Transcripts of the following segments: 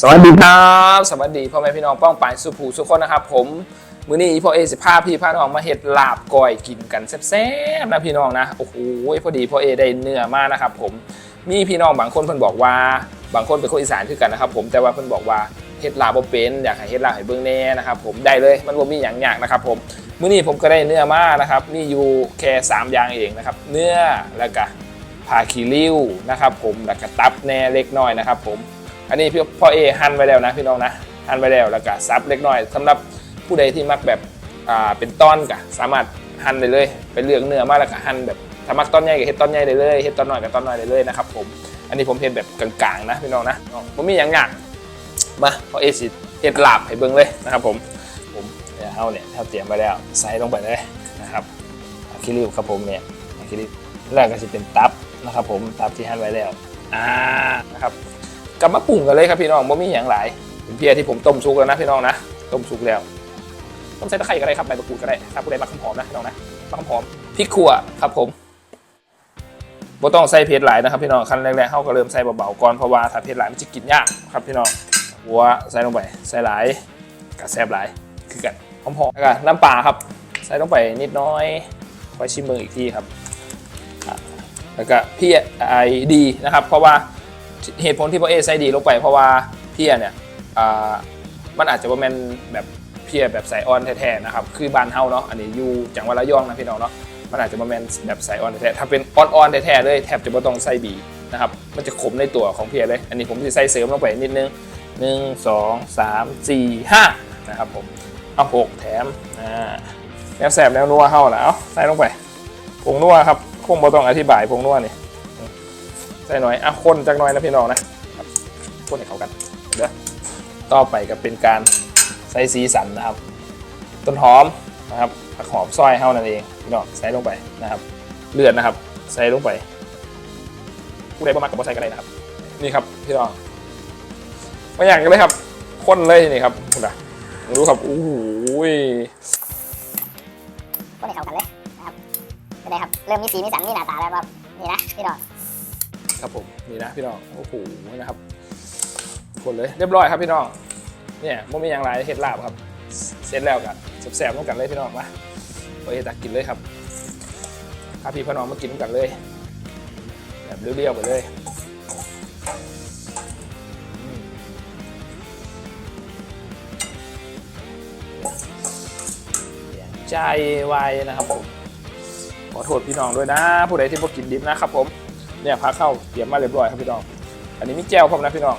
สวัสดีครับ สวัสดีพ่อแม่พี่น้องป้องปายสุภูสุขคนนะครับผมมื้อนี้พ่อเอสิพาพี่พาน้องมาเห็ดลาบก้อยกินกันแซ่บๆนะพี่น้องนะโอ้โหพอดีพ่อเอได้เนื้อมากนะครับผมมีพี่น้องบางคนเพิ่นบอกว่า บางคนเป็นคนอีสานคือกันนะครับผมแต่ว่าเพิ่นบอกว่าเห็ดลาบเป็นอยากให้เห็ดลาบให้เบิ่งแน่นะครับผมได้เลยมันบ่มีหยังยากนะครับผมมื้อนี้ผมก็ได้เนื้อมานะครับมีอยู่แค่สามอย่างเองนะครับเนื้อแล้วก็ผาคีริ้วนะครับผมแล้วก็ตับแน่เล็กน้อยนะครับผม อันนี้พี่พ่อเอหั่นไว้แล้วนะพี่น้องนะหั่นไว้แล้วแล้วก็ซับเล็กน้อยสำหรับผู้ใดที่มักแบบอ่าเป็นต้อนก็สามารถหั่นได้เลยไปเลือกเนื้อมาแล้วก็หั่นแบบถ้ามักต้นใหญ่ก็เฮ็ดต้นใหญ่ได้เลยเฮ็ดต้นน้อยก็ต้นน้อยได้เลยนะครับผมอันนี้ผมเฮ็ดแบบกลางๆนะพี่น้องนะผมมีอย่างยากมาพ่อเอสิเฮ็ดลาบให้เบิ่งเลยนะครับผมผมเนี่ยเอาเนี่ยถ้าเตรียมไปแล้วใส่ลงไปเลยนะครับอะคริลิวครับผมเนี่ยอะคริลิวแล้วก็จะเป็นตับนะครับผมตับที่หั่นไว้แล้วอ่านะครับ กลับมาปรุงกันเลยครับพี่น้องบ่มีอย่างหลายเป็นเพียที่ผมต้มสุกแล้วนะพี่น้องนะต้มสุกแล้วต้มใส่ตะไคร้ก็ได้ครับใบมะกรูดก็ได้ถ้าผู้ใดมักหอมนะพี่น้องนะมักหอมพริกขั่วครับผมบ่ต้องใส่เผ็ดหลายนะครับพี่น้องขั้นแรกๆเฮาก็เริ่มใส่เบาๆก่อนเพราะว่าถ้าเผ็ดหลายมันจะกินยากครับพี่น้องหัวใส่ลงไปใส่หลายกับแซ่บหลายคือกันหอมๆแล้วก็น้ำปลาครับ ใส่ลงไปนิดน้อยคอยชิมเบิ่งอีกทีครับแล้วก็พี่ไอดีนะครับ เพราะว่า เหตุผลที่พ่อเอใส่ดีลงไปเพราะว่าเพียเนี่ยมันอาจจะว่าแมนแบบเพียแบบสายออนแท้ๆนะครับคือบ้านเฮาเนาะอันนี้อยู่จังหวัดระยองนะพี่น้องเนาะมันอาจจะว่าแมนแบบสายออนแท้ๆถ้าเป็นออนๆแท้ๆเลยแทบจะไม่ต้องใส่บีนะครับมันจะขมในตัวของเพียเลย อันนี้ผมจะใส่เสริมลงไปนิดนึงหนึ่งสองสามสี่ห้านะครับผมเอาหกแถมอ่าแนวแสบแนวนัวเฮาแล้วใส่ลงไปผงนัวครับคงบ่ต้องอธิบายผงนัวนี่ ใส่หน่อยอะคนจักหน่อยนะพี่น้องนะครับคนให้เขากันเด้อต่อไปก็เป็นการใส่สีสันนะครับ ต้นหอมนะครับผักหอมซอยเฮานั่นเองพี่น้องใส่ลงไปนะครับ เลือดนะครับ ใส่ลงไปผู้ใดประมาทกับบ่ใส่ก็ได้นะครับ นี่ครับพี่น้องม่อย่างกันเลยครับคนเลยนี่ครับคุณอะรู้ครับโอู้หูยก็ให้เข้ากันเลยนะครับจะได้ครับ เริ่มมีสีมีสันมีหน้าตาแล้วครับนี่นะพี่น้อง ครับผมนี่นะพี่น้องโอ้โหนะครับคนเลยเรียบร้อยครับพี่น้องเนี่ยไม่มีอย่างไรเห็ดลาบครับเสร็จแล้วกันแสบๆต้องกันเลยพี่น้องมาโอเคตักกินเลยครับพาพี่พี่น้องมากินกันเลย แบบเรียวๆไปเลยใจไวนะครับผมขอโทษพี่น้องด้วยนะ ผู้ใดที่พวกกินดิบนะครับผม เนี่ยพาเข้าเตรียมมาเรียบร้อยครับพี่น้อง อันนี้มีแจวผมนะพี่น้อง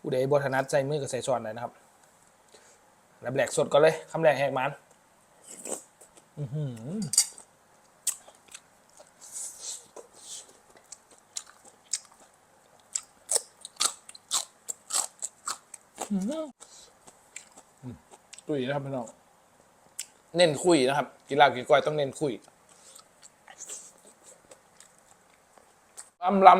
ผู้ใดบทนัดใส่มือกับใส่ช้อนเลยนะครับรับแหลกสดก่อนเลยคำแรกแหกมันอือหื้อหืออืมตุ้ยนะครับพี่น้อง เน้นคุยนะครับ กินลาบกินก้อยต้องเน้นคุย ลำลำ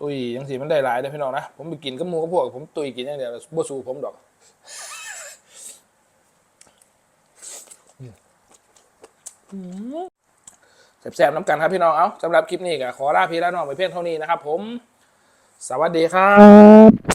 ตุยยังสีมันได้หลายเด้อพี่น้องนะ ผมไปกินกับหมูกับพวก ผมตุยกินอย่างเดียวบ่สู้ผมดอกแสบๆน้ำกันครับพี่น้อง เอาสำหรับคลิปนี้ก็ขอลาพี่และน้องไปเพียงเท่านี้นะครับผม สวัสดีครับ